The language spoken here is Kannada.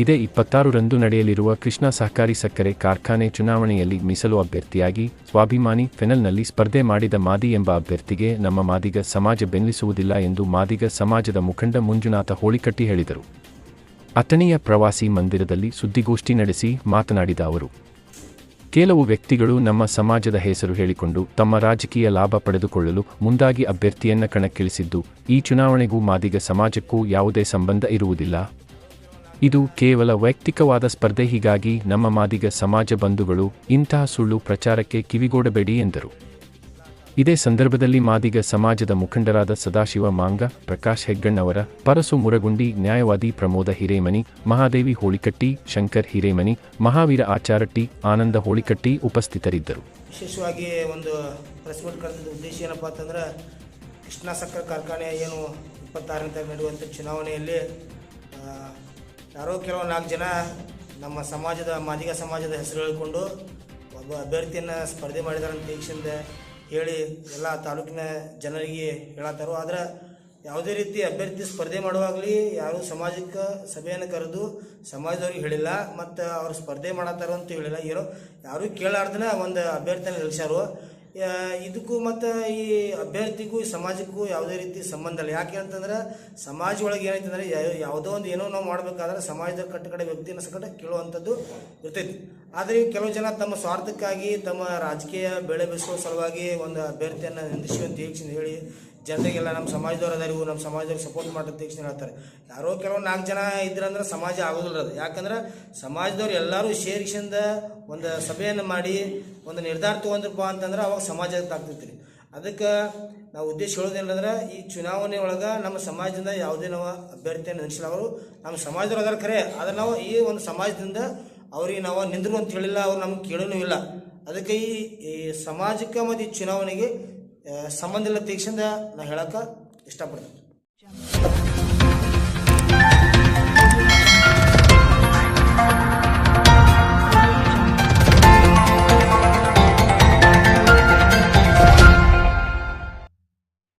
ಇದೇ ಇಪ್ಪತ್ತಾರರಂದು ನಡೆಯಲಿರುವ ಕೃಷ್ಣ ಸಹಕಾರಿ ಸಕ್ಕರೆ ಕಾರ್ಖಾನೆ ಚುನಾವಣೆಯಲ್ಲಿ ಮೀಸಲು ಅಭ್ಯರ್ಥಿಯಾಗಿ ಸ್ವಾಭಿಮಾನಿ ಫೆನಲ್ನಲ್ಲಿ ಸ್ಪರ್ಧೆ ಮಾಡಿದ ಮಾದಿ ಎಂಬ ಅಭ್ಯರ್ಥಿಗೆ ನಮ್ಮ ಮಾದಿಗ ಸಮಾಜ ಬೆಂಬಲಿಸುವುದಿಲ್ಲ ಎಂದು ಮಾದಿಗ ಸಮಾಜದ ಮುಖಂಡ ಮಂಜುನಾಥ ಹೋಳಿಕಟ್ಟಿ ಹೇಳಿದರು. ಅಥಣಿಯ ಪ್ರವಾಸಿ ಮಂದಿರದಲ್ಲಿ ಸುದ್ದಿಗೋಷ್ಠಿ ನಡೆಸಿ ಮಾತನಾಡಿದ ಅವರು, ಕೆಲವು ವ್ಯಕ್ತಿಗಳು ನಮ್ಮ ಸಮಾಜದ ಹೆಸರು ಹೇಳಿಕೊಂಡು ತಮ್ಮ ರಾಜಕೀಯ ಲಾಭ ಪಡೆದುಕೊಳ್ಳಲು ಮುಂದಾಗಿ ಅಭ್ಯರ್ಥಿಯನ್ನ ಕಣಕ್ಕಿಳಿಸಿದ್ದು, ಈ ಚುನಾವಣೆಗೂ ಮಾದಿಗ ಸಮಾಜಕ್ಕೂ ಯಾವುದೇ ಸಂಬಂಧ ಇರುವುದಿಲ್ಲ. ಇದು ಕೇವಲ ವೈಯಕ್ತಿಕವಾದ ಸ್ಪರ್ಧೆ ಹೀಗಾಗಿ ನಮ್ಮ ಮಾದಿಗ ಸಮಾಜ ಬಂಧುಗಳು ಇಂತಹ ಸುಳ್ಳು ಪ್ರಚಾರಕ್ಕೆ ಕಿವಿಗೊಡಬೇಡಿ ಎಂದರು. ಇದೇ ಸಂದರ್ಭದಲ್ಲಿ ಮಾದಿಗ ಸಮಾಜದ ಮುಖಂಡರಾದ ಸದಾಶಿವ ಮಾಂಗ, ಪ್ರಕಾಶ್ ಹೆಗ್ಗಣ್ಣವರ ಪರಸು ಮುರಗುಂಡಿ, ನ್ಯಾಯವಾದಿ ಪ್ರಮೋದ ಹಿರೇಮನಿ, ಮಹಾದೇವಿ ಹೋಳಿಕಟ್ಟಿ, ಶಂಕರ್ ಹಿರೇಮನಿ, ಮಹಾವೀರ ಆಚಾರಟ್ಟಿ, ಆನಂದ ಹೋಳಿಕಟ್ಟಿ ಉಪಸ್ಥಿತರಿದ್ದರು. ವಿಶೇಷವಾಗಿ ಒಂದು ಪ್ರೆಸ್ ಮೀಟ್ ಕರೆದ ಉದ್ದೇಶ ಏನಪ್ಪಾ ಅಂತಂದ್ರೆ, ಕೃಷ್ಣ ಸಕ್ಕರೆ ಕಾರ್ಖಾನೆ ಏನು ಇಪ್ಪತ್ತಾರನೇ ನಡೆಯುವಂಥ ಚುನಾವಣೆಯಲ್ಲಿ ಯಾರೋ ಕೆಲವು ನಾಲ್ಕು ಜನ ನಮ್ಮ ಸಮಾಜದ, ಮಾದಿಗ ಸಮಾಜದ ಹೆಸರು ಹೇಳಿಕೊಂಡು ಒಬ್ಬ ಅಭ್ಯರ್ಥಿಯನ್ನು ಸ್ಪರ್ಧೆ ಮಾಡಿದಾರಂತ ದೇಶದಿಂದ ಹೇಳಿ ಎಲ್ಲ ತಾಲೂಕಿನ ಜನರಿಗೆ ಹೇಳತ್ತಾರೋ. ಆದ್ರೆ ಯಾವುದೇ ರೀತಿ ಅಭ್ಯರ್ಥಿ ಸ್ಪರ್ಧೆ ಮಾಡುವಾಗಲಿ ಯಾರು ಸಮಾಜಕ್ಕೆ, ಸಭೆಯನ್ನು ಕರೆದು ಸಮಾಜದವ್ರಿಗೆ ಹೇಳಿಲ್ಲ ಮತ್ತು ಅವ್ರು ಸ್ಪರ್ಧೆ ಮಾಡತ್ತಾರ ಅಂತ ಹೇಳಿಲ್ಲ. ಏನೋ ಯಾರೂ ಕೇಳಾರ್ದನ ಒಂದು ಅಭ್ಯರ್ಥಿಯನ್ನು ನಿಲ್ಲಿಸ್ಯಾರು. ಯಾ- ಇದಕ್ಕೂ ಮತ್ತು ಈ ಅಭ್ಯರ್ಥಿಗೂ, ಈ ಸಮಾಜಕ್ಕೂ ಯಾವುದೇ ರೀತಿ ಸಂಬಂಧ ಇಲ್ಲ. ಯಾಕೆ ಅಂತಂದ್ರೆ ಸಮಾಜ ಒಳಗೆ ಏನೈತೆ ಅಂದರೆ ಯಾವುದೋ ಒಂದು ಏನೋ ನಾವು ಮಾಡಬೇಕಾದ್ರೆ ಸಮಾಜದ ಕಟ್ಟ ಕಡೆ ವ್ಯಕ್ತಿನ ಸಕಟ ಕೇಳುವಂಥದ್ದು ಇರ್ತೈತಿ. ಆದರೆ ಕೆಲವು ಜನ ತಮ್ಮ ಸ್ವಾರ್ಥಕ್ಕಾಗಿ, ತಮ್ಮ ರಾಜಕೀಯ ಬೆಳೆ ಬೆಳೆಸುವ ಸಲುವಾಗಿ ಒಂದು ಅಭ್ಯರ್ಥಿಯನ್ನು ನಿಂದಿಸಿ ಅಂತ ಹೇಳಿ ಜನರಿಗೆಲ್ಲ ನಮ್ಮ ಸಮಾಜದವ್ರು ಅದಾರು ನಮ್ಮ ಸಮಾಜದವ್ರಿಗೆ ಸಪೋರ್ಟ್ ಮಾಡೋದು ತೀಕ್ಷಣ ಹೇಳ್ತಾರೆ. ಯಾರೋ ಕೆಲವು ನಾಲ್ಕು ಜನ ಇದ್ರಂದ್ರೆ ಸಮಾಜ ಆಗೋದಿಲ್ಲ ಅದು. ಯಾಕಂದ್ರೆ ಸಮಾಜದವ್ರು ಎಲ್ಲರೂ ಸೇರಿಸಿಂದ ಒಂದು ಸಭೆಯನ್ನು ಮಾಡಿ ಒಂದು ನಿರ್ಧಾರ ತೊಗೊಂಡ್ರಪ್ಪ ಅಂತಂದ್ರೆ ಅವಾಗ ಸಮಾಜ ಆಗ್ತೈತಿ ಅದಕ್ಕೆ ನಾವು ಉದ್ದೇಶ ಹೇಳೋದೇನಂದ್ರೆ ಈ ಚುನಾವಣೆ ಒಳಗೆ ನಮ್ಮ ಸಮಾಜದಿಂದ ಯಾವುದೇ ನಾವು ಅಭ್ಯರ್ಥಿಯನ್ನು ನಿಲ್ಲಿಸಿಲ್ಲ ಅವರು, ನಮ್ಮ ಸಮಾಜದವ್ರು ಅದರ ಖರೆ. ಆದರೆ ನಾವು ಈ ಒಂದು ಸಮಾಜದಿಂದ ಅವ್ರಿಗೆ ನಾವು ನಿಂದ್ರು ಅಂತ ಹೇಳಿಲ್ಲ, ಅವ್ರು ನಮ್ಗೆ ಕೇಳೋನೂ ಇಲ್ಲ. ಅದಕ್ಕೆ ಈ ಸಮಾಜಕ್ಕೆ ಮತ್ತು ಈ ಚುನಾವಣೆಗೆ ಸಂಬಂಧ ಇಲ್ಲ ತೀಕ್ಷಣ ನಾ ಹೇಳಕ್ಕೆ ಇಷ್ಟಪಡ್ತೀನಿ.